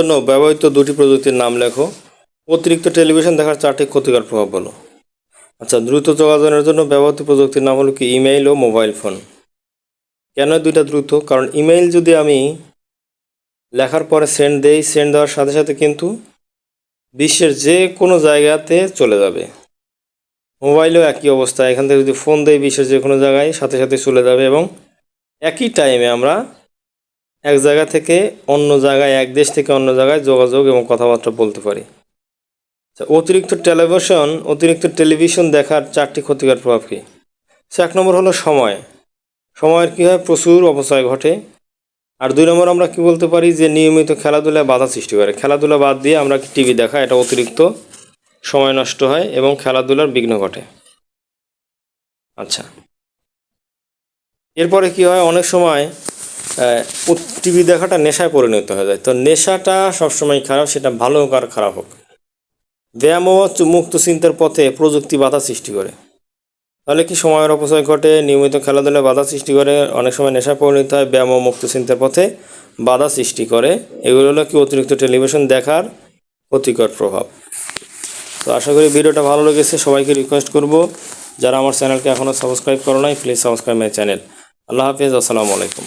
জন্য ব্যবহৃত দুটি প্রযুক্তির নাম লেখো। অতিরিক্ত টেলিভিশন দেখার চারটি ক্ষতিকর প্রভাব বলো। আচ্ছা দ্রুত যোগাযোগের জন্য ব্যবহৃত প্রযুক্তির নাম হলো কি? ইমেইল ও মোবাইল ফোন। কেন দুইটা দ্রুত? কারণ ইমেইল যদি আমি লেখার পরে সেন্ড দেই, সেন্ড দেওয়ার সাথে সাথে কিন্তু বিশ্বের যে কোনো জায়গাতে চলে যাবে। মোবাইলেও একই অবস্থা। এখান থেকে যদি ফোন দেই, বিশ্বের যে কোনো জায়গায় সাথে সাথে চলে যাবে এবং একই টাইমে আমরা এক জায়গা থেকে অন্য জায়গায় এক দেশ থেকে অন্য জায়গায় যোগাযোগ এবং কথাবার্তা বলতে পারি। আচ্ছা, অতিরিক্ত টেলিভিশন অতিরিক্ত টেলিভিশন দেখার চারটি ক্ষতিকর প্রভাব কী? সে এক নম্বর হলো সময়। সময়ের কী হয়? প্রচুর অপচয় ঘটে। আর দুই নম্বর আমরা কি বলতে পারি? যে নিয়মিত খেলাধুলায় বাধা সৃষ্টি করে। খেলাধুলা বাদ দিয়ে আমরা টিভি দেখা? এটা অতিরিক্ত সময় নষ্ট হয় এবং খেলাধুলার বিঘ্ন ঘটে। আচ্ছা এরপরে কি হয়? অনেক সময় টিভি দেখাটা নেশায় পরিণত হয়ে যায়। তো নেশাটা সবসময় খারাপ, সেটা ভালো হোক আর খারাপ হোক। ব্যায়াম ও মুক্ত চিন্তার পথে প্রযুক্তি বাধা সৃষ্টি করে। তাহলে কি সময়ের অপচয় ঘটে? নিয়মিত খেলাধুলায় বাধা সৃষ্টি করে, অনেক সময় নেশা পরিণত হয়, ব্যায়াম ও মুক্ত চিন্তার পথে বাধা সৃষ্টি করে। এগুলো হলো কি অতিরিক্ত টেলিভিশন দেখার ক্ষতিকর প্রভাব। তো আশা করি ভিডিওটা ভালো লেগেছে, সবাইকে রিকোয়েস্ট করব। যারা আমার চ্যানেলকে এখনও সাবস্ক্রাইব করো নাই প্লিজ সাবস্ক্রাইব মাই চ্যানেল আল্লাহ হাফিজ, আসসালামু আলাইকুম।